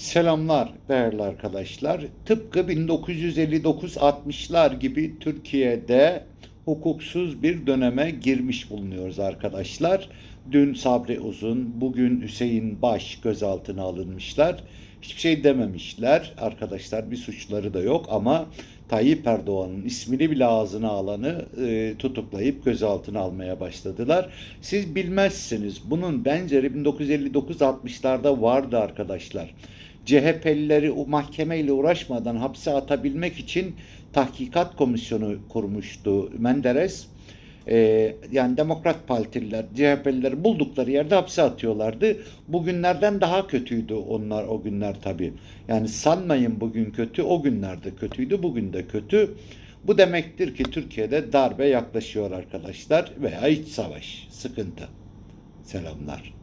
Selamlar değerli arkadaşlar. Tıpkı 1959-60'lar gibi Türkiye'de hukuksuz bir döneme girmiş bulunuyoruz arkadaşlar. Dün Sabri Uzun, bugün Hüseyin Baş gözaltına alınmışlar. Hiçbir şey dememişler arkadaşlar bir suçları da yok ama Tayyip Erdoğan'ın ismini bile ağzına alanı e, tutuklayıp gözaltına almaya başladılar. Siz bilmezsiniz bunun benzeri 1959-60'larda vardı arkadaşlar. CHP'lileri mahkemeyle uğraşmadan hapse atabilmek için tahkikat komisyonu kurmuştu Menderes. Ee, yani Demokrat Partililer, CHP'lileri buldukları yerde hapse atıyorlardı. Bugünlerden daha kötüydü onlar o günler tabii. Yani sanmayın bugün kötü, o günlerde kötüydü, bugün de kötü. Bu demektir ki Türkiye'de darbe yaklaşıyor arkadaşlar veya iç savaş, sıkıntı. Selamlar.